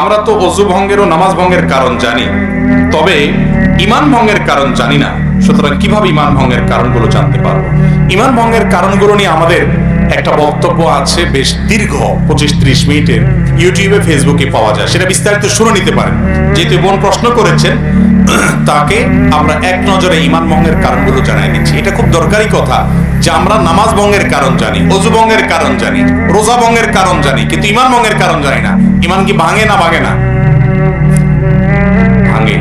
আমরা তো অজু ভঙ্গের ও নামাজ ভঙ্গের কারণ জানি। তবে ইমান ভঙ্গের কারণ জানি না। সুতরাং কীভাবে ইমান ভঙ্গের কারণগুলো জানতে পারব? ইমান ভঙ্গের কারণগুলো নিয়ে আমাদের একটা বক্তব্য আছে বেশ দীর্ঘ, পঁচিশ ত্রিশ মিনিটের। ইউটিউবে, ফেসবুকে পাওয়া যায়। সেটা বিস্তারিত শুনে নিতে পারেন। যেহেতু বোন প্রশ্ন করেছেন, তাকে আমরা এক নজরে ইমান ভঙ্গের কারণগুলো জানাই দিচ্ছি এটা খুব দরকারি কথা। যে আমরা নামাজ ভঙ্গের কারণ জানি, অজু ভঙ্গের কারণ জানি, রোজা ভঙ্গের কারণ জানি, কিন্তু ইমান ভঙ্গের কারণ জানি না। ইমান কি ভাঙে না ভাঙে না? ভাঙে।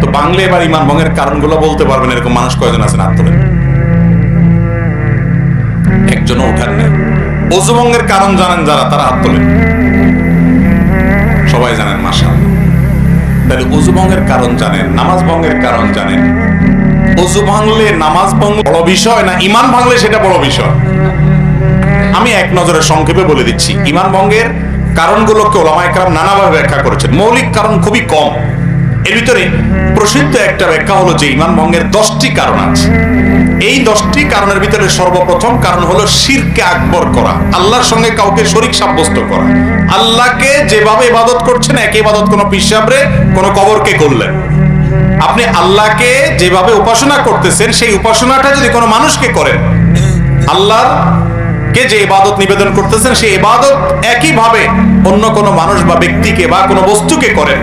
তো বাংলে এবার ইমান ভঙ্গের কারণগুলো বলতে পারবেন, এরকম মানুষ কয়জন আছেন হাত তোলেন? একজনও উঠান নেই। অজু কারণ জানেন যারা, তারা হাত সবাই জানেন মাসা তাহলে অজু ভঙ্গের কারণ জানেন, নামাজ ভঙ্গের কারণ জানেন। অজু ভাঙলে নামাজ ভঙ্গ বড় বিষয় না ইমান ভাঙলে সেটা বড় বিষয়? আমি এক নজরে সংক্ষেপে বলে দিচ্ছি। ইমান ভঙ্গের কারণগুলোকে ওলামা একরাম নানাভাবে ব্যাখ্যা করেছেন। মৌলিক কারণ খুবই কম। এর ভিতরে প্রসিদ্ধ একটা ব্যাখ্যা হলো যে ইমান ভঙ্গের দশটি কারণ আছে। এই দশটি কারণের ভিতরে সর্বপ্রথম কারণ হলো শিরকে আকবর করা। আল্লাহর সঙ্গে কাউকে শরিক সাব্যস্ত করা। আল্লাহকে যেভাবে ইবাদত করছেন একই ইবাদত কোনো পিসাবরে কোনো কবরকে করলেন। আপনি আল্লাহকে যেভাবে উপাসনা করতেছেন, সেই উপাসনাটা যদি কোনো মানুষকে করেন, আল্লাহর কে যে ইবাদত নিবেদন করতেছেন, সেই ইবাদত একইভাবে অন্য কোনো মানুষ বা ব্যক্তিকে বা কোনো বস্তুকে করেন।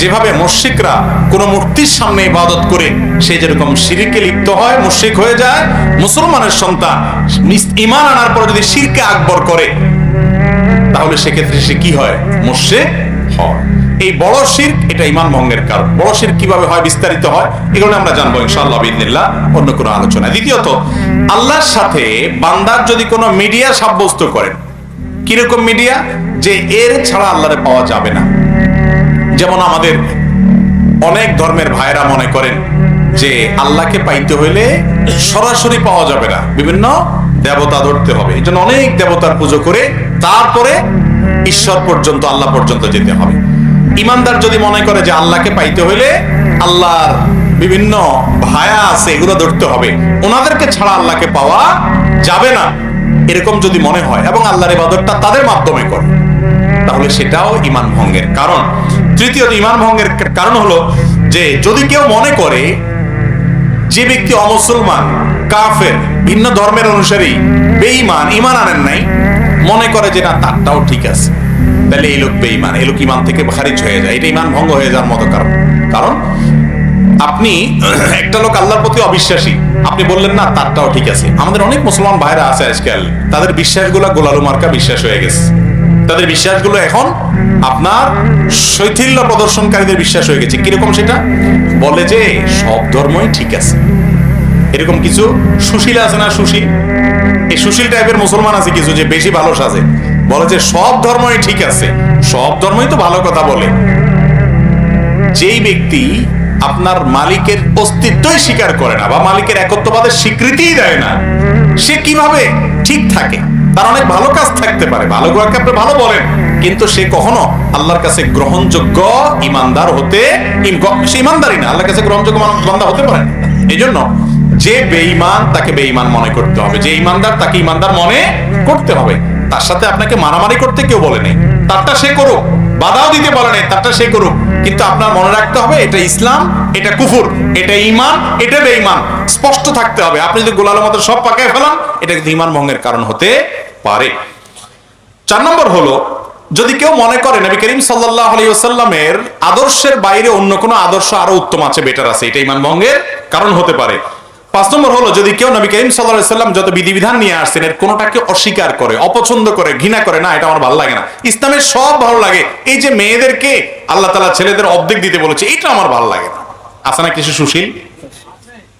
যেভাবে মুশরিকরা কোনো মূর্তির সামনে ইবাদত করে, সে যেরকম শিরিকে লিপ্ত হয়, মুশরিক হয়ে যায়, মুসলমানের সন্তান ঈমান আনার পর যদি শিরকে আকবর করে, তাহলে সেক্ষেত্রে সে কি হয়? মুশরিক হয়। এই বড় শিরক, এটা ইমান ভঙ্গের কারণ। বড় শিরক কীভাবে হয়, বিস্তারিত হয় এগুলো আমরা জানব ইনশাআল্লাহ অন্য কোনো আলোচনা দ্বিতীয়ত, আল্লাহর সাথে বান্দার যদি কোনো মিডিয়া সাব্যস্ত করেন, কীরকম মিডিয়া? যে এর ছাড়া আল্লাহরে পাওয়া যাবে না। যেমন আমাদের অনেক ধর্মের ভাইরা মনে করেন যে আল্লাহকে পাইতে হইলে সরাসরি পাওয়া যাবে না। বিভিন্ন দেবতা ধরতে হবে। এই অনেক দেবতার পুজো করে তারপরে ঈশ্বর পর্যন্ত, আল্লাহ পর্যন্ত যেতে হবে। ইমানদার যদি মনে করে যে আল্লাহকে পাইতে হইলে আল্লাহর বিভিন্ন ভায়া আছে, এগুলো ধরতে হবে। ওনাদেরকে ছাড়া আল্লাহকে পাওয়া যাবে না, এরকম যদি মনে হয় এবং আল্লাহর ইবাদতটা তাদের মাধ্যমে করে, তাহলে সেটাও ইমান ভঙ্গের কারণ। তৃতীয়ত, ইমান ভঙ্গের কারণ হলো যে যদি কেউ মনে করে যে ব্যক্তি অমুসলমান, কাফের, ভিন্ন ধর্মের অনুসারী, বেঈমান ইমান আনেন নাই, মনে করে যে না, তারটাও ঠিক আছে। তাহলে এই লোক বেঈমান, এই লোক ইমান থেকে খারিজ হয়ে যায়। এটা ইমান ভঙ্গ হয়ে যাওয়ার মতো কারণ। কারণ আপনি একটা লোক আল্লাহর প্রতি অবিশ্বাসী। আপনি বললেন, না, তারটাও ঠিক আছে। আমাদের অনেক মুসলমান ভাইরা আছে আজকাল। তাদের বিশ্বাসগুলো গোলালু মার্কা বিশ্বাস হয়ে গেছে। তাদের বিশ্বাসগুলো এখন আপনার শৈথিল্য প্রদর্শনকারীদের বিশ্বাস হয়ে গেছে। কীরকম সেটা? বলে যে, সব ধর্মই ঠিক আছে। এরকম কিছু সুশীল আছে না সুশীল? এই সুশীল টাইপের মুসলমান আছে কিছু যে বেশি ভালো সাজে। বলে যে সব ধর্মই ঠিক আছে, সব ধর্মই তো ভালো কথা বলে। যেই ব্যক্তি আপনার মালিকের অস্তিত্বই স্বীকার করে না বা মালিকের একত্ববাদের স্বীকৃতিই দেয় না, সে কীভাবে ঠিক থাকে? তার অনেক ভালো কাজ থাকতে পারে, ভালো কাজকে আপনি ভালো বলেন, কিন্তু সে কখনো আল্লাহর কাছে গ্রহণযোগ্য ইমানদার হতে সে ইমানদারই না, আল্লাহর কাছে গ্রহণযোগ্য বান্দা হতে পারে। এই জন্য যে বেঈমান তাকে বেঈমান মনে করতে হবে, যে ইমানদার তাকে ইমানদার মনে করতে হবে। তার সাথে আপনাকে মারামারি করতে কেউ বলেনি। তারটা সে করুক, বাধাও দিতে বলে নাই, তারটা সে করুক। কিন্তু আপনার মনে রাখতে হবে, এটা ইসলাম, এটা কুফুর, এটা ইমান এটা বেঈমান। স্পষ্ট থাকতে হবে। আপনি যদি গোলালের মতো সব পাকায় ফেলান, এটা কিন্তু ইমান ভঙ্গের কারণ হতে পারে। চার নম্বর হলো, যদি কেউ মনে করে নবী করিম সাল্লাহ আলাইসাল্লামের আদর্শের বাইরে অন্য কোনো আদর্শ আরও উত্তম আছে বেটার আছে, এটা ইমান ভঙ্গের কারণ হতে পারে। পাঁচ নম্বর হলো, যদি কেউ নবী করিম সাল্লাহ সাল্লাম যত বিধিবিধান নিয়ে আসছেন, এর কোনোটাকে অস্বীকার করে, অপছন্দ করে, ঘৃণা করে, না, এটা আমার ভালো লাগে না। ইসলামের সব ভালো লাগে। এই যে মেয়েদেরকে আল্লাহ তালা ছেলেদের অর্ধেক দিতে বলেছে, এটা আমার ভালো লাগে না। আছে না কিছু সুশীল?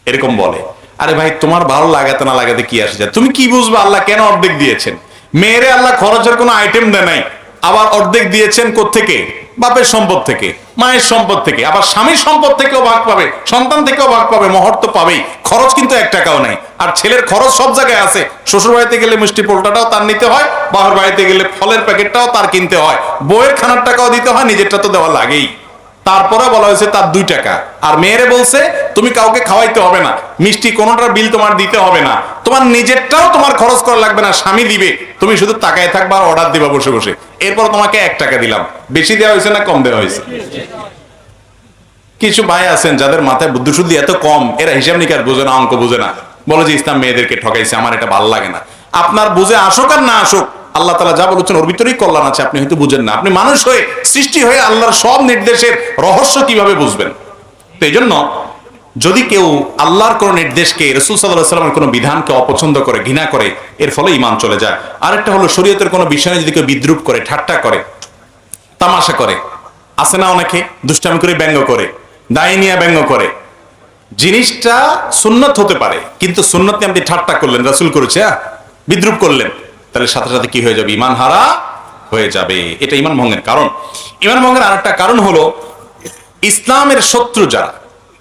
এরকম বলে। আরে ভাই, তোমার ভালো লাগাতে না লাগাতে কি আসে যায়? তুমি কি বুঝবে আল্লাহ কেন অর্ধেক দিয়েছেন? মেয়েরে আল্লাহ খরচের কোনো আইটেম দেয় নাই, আবার অর্ধেক দিয়েছেন থেকে বাপের সম্পদ থেকে। মায়ের সম্পদ থেকে, আবার স্বামীর সম্পদ থেকেও ভাগ পাবে, সন্তান থেকেও ভাগ পাবে, মহর তো পাবেই। খরচ কিন্তু এক টাকাও নাই। আর ছেলের খরচ সব জায়গায় আছে। শ্বশুর বাড়িতে গেলে মিষ্টি পোলটাটাও তার নিতে হয় বাহর বাড়িতে গেলে ফলের প্যাকেটটাও তার কিনতে হয়। বইয়ের খানার টাকাও দিতে হয়, নিজেরটা তো দেওয়া লাগেই। তারপরে বলা হয়েছে তার দুই টাকা। আর মেয়েরে বলছে, তুমি কাউকে খাওয়াইতে হবে না। মিষ্টি কোনোটার বিল তোমার দিতে হবে না। তোমার নিজেরটাও তোমার খরচ করা লাগবে না, স্বামী দিবে। তুমি শুধু তাকায় থাকবা আর অর্ডার দিবা বসে বসে। এরপর তোমাকে এক টাকা দিলাম। বেশি দেওয়া হয়েছে না, কম দেওয়া হয়েছে? কিছু ভাই আছেন যাদের মাথায় বুদ্ধি শুদ্ধি এত কম, এরা হিসাব নিকাশ বোঝে না, অঙ্ক বোঝে না। বলে যে ইসলাম মেয়েদেরকে ঠকাইছে, আমার এটা ভালো লাগে না। আপনার বুঝে আসুক আর না আসুক আল্লাহ তালা যা বলেছেন ওর ভিতরেই কল্যাণ আছে, আপনি হয়তো বুঝেন না। আপনি মানুষ হয়ে সৃষ্টি হয়ে আল্লাহর সব নির্দেশের রহস্য কীভাবে বুঝবেন? তো এই জন্য যদি কেউ আল্লাহর কোন নির্দেশকে, রসুল সাল্লাহ সাল্লামের কোনো বিধানকে অপছন্দ করে, ঘৃণা করে, এর ফলে ইমান চলে যায়। আরেকটা হলো শরীয়তের কোনো বিষয় যদি কেউ বিদ্রুপ করে, ঠাট্টা করে, তামাশা করে, আছে না অনেকে? দুষ্টামি করে, ব্যঙ্গ করে দায় নিয়ে ব্যঙ্গ করে। জিনিসটা সুন্নত হতে পারে, কিন্তু সুন্নত নিয়ে আপনি ঠাট্টা করলেন, রাসুল করেছে হ্যাঁ? বিদ্রুপ করলেন। তাহলে সাথে সাথে কি হয়ে যাবে? ইমান হারা হয়ে যাবে। এটা ইমান ভঙ্গের কারণ। ইমান ভঙ্গের আরেকটা কারণ হলো, ইসলামের শত্রু যারা,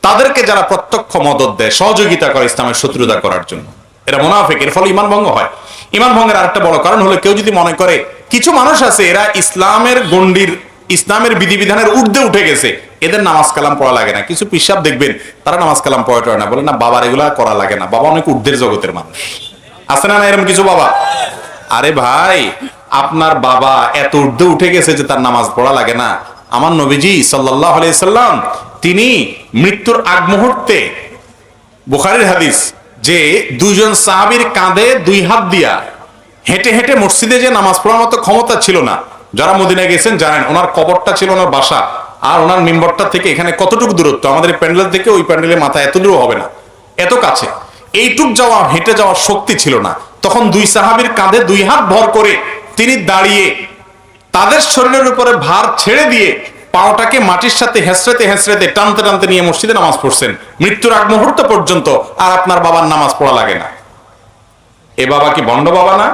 তাদেরকে যারা প্রত্যক্ষ মদত দেয়, সহযোগিতা করে ইসলামের শত্রুতা করার জন্য। এরা মোনাফেক, এর ফলে ইমান ভঙ্গ হয়। ইমান ভঙ্গের আরেকটা বড় কারণ হলো, কেউ যদি মনে করে, কিছু মানুষ আছে, এরা ইসলামের গণ্ডির, ইসলামের বিধিবিধানের ঊর্ধ্বে উঠে গেছে, এদের নামাজ কালাম পড়া লাগে না। কিছু পিসাব দেখবেন, তারা নামাজ কালাম পড়া না। বলে, না, বাবার এগুলা করা লাগে না। বাবা অনেক ঊর্ধ্বের জগতের মানুষ। আছে না এরকম কিছু বাবা? আরে ভাই, আপনার বাবা এত ঊর্ধ্বে উঠে গেছে যে তার নামাজ পড়া লাগে না। আমার নবীজি সাল্লাহ সাল্লাম, তিনি মৃত্যুর আগ মুহূর্তে বুখারির হাদিস যে দুইজন সাহাবীর কাঁধে দুই হাত দিয়া হেঁটে হেঁটে মসজিদে যে নামাজ পড়ার মতো ক্ষমতা ছিল না। যারা মদিনায় গেছেন জানেন, ওনার কবরটা ছিল ওনার বাসা আর ওনার মেম্বরটা থেকে এখানে কতটুকু দূরত্ব? আমাদের প্যান্ডেল থেকে ওই প্যান্ডেলের মাথা এত দূর হবে না। এত কাছে। এইটুক যাওয়া, হেঁটে যাওয়ার শক্তি ছিল না। তখন দুই সাহাবীর কাঁধে দুই হাত ভর করে তিনি দাঁড়িয়ে তাদের শরীরের উপরে ভার ছেড়ে দিয়ে পাওটাকে মাটির সাথে হেসড়েতে হেসড়েতে টানতে টানতে নিয়ে মসজিদে নামাজ পড়ছেন। মৃত্যুর আগ মুহূর্ত পর্যন্ত আর আপনার বাবার নামাজ পড়া লাগে না। এ বাবা কি বন্ড বাবা না?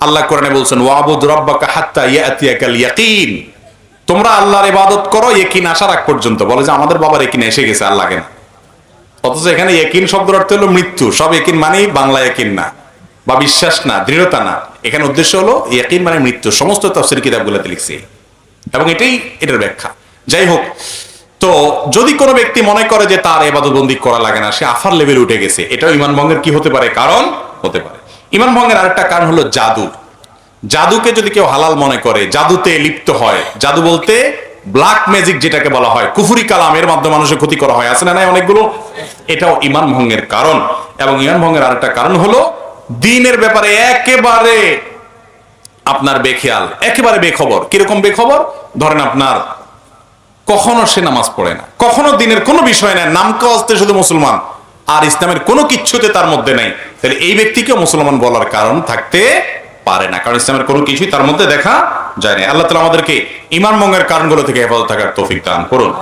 আল্লাহ কোরআনে বলছেন, ওয়াবুদ রব্বাকা হাত্তা ইয়াতিয়াকাল ইয়াকিন। তোমরা আল্লাহর ইবাদত করো, ইয়াকিন আসার আগ পর্যন্ত। বলে যে আমাদের বাবার ইয়াকিন এসে গেছে আর লাগে না। অথচ এখানে একিন শব্দের অর্থ হলো মৃত্যু। সব একিন মানেই বাংলা একিন না, বা বিশ্বাস না, দৃঢ়তা না। এখানে উদ্দেশ্য হলো একিন মানে মৃত্যু। সমস্ত তাফসীর কিতাবগুলোতে লিখছে। এবং এটাই এটার ব্যাখ্যা। যাই হোক, তো যদি কোনো ব্যক্তি মনে করে যে তার এবাদতবন্দি করা লাগে না, সে আফার লেভেল উঠে গেছে। এটাও ইমান ভঙ্গের কি হতে পারে? কারণ হতে পারে। ইমান ভঙ্গের আরেকটা কারণ হলো জাদু। জাদুকে যদি কেউ হালাল মনে করে, জাদুতে লিপ্ত হয়, জাদু বলতে ব্ল্যাক ম্যাজিক যেটাকে বলা হয়, কুফুরি কালামের মাধ্যমে মানুষের ক্ষতি করা হয়। আছে না নাই অনেকগুলো? এটাও ইমান ভঙ্গের কারণ। এবং ইমান ভঙ্গের আরেকটা কারণ হলো, দিনের ব্যাপারে একেবারে আপনার বেখেয়াল, একেবারে বেখবর। কীরকম বেখবর? ধরেন আপনার, কখনো সে নামাজ পড়ে না। কখনো দিনের কোনো বিষয় নেই, নাম কাজতে শুধু মুসলমান। আর ইসলামের কোনো কিচ্ছুতে তার মধ্যে নেই। তাহলে এই ব্যক্তিকে মুসলমান বলার কারণ থাকতে পারে না। কারণ ইসলামের কোনো কিছুই তার মধ্যে দেখা যায় না আল্লাহ তালা আমাদেরকে ইমান মঙ্গের কারণগুলো থেকে হেফাজত থাকার তৌফিক দান করুন।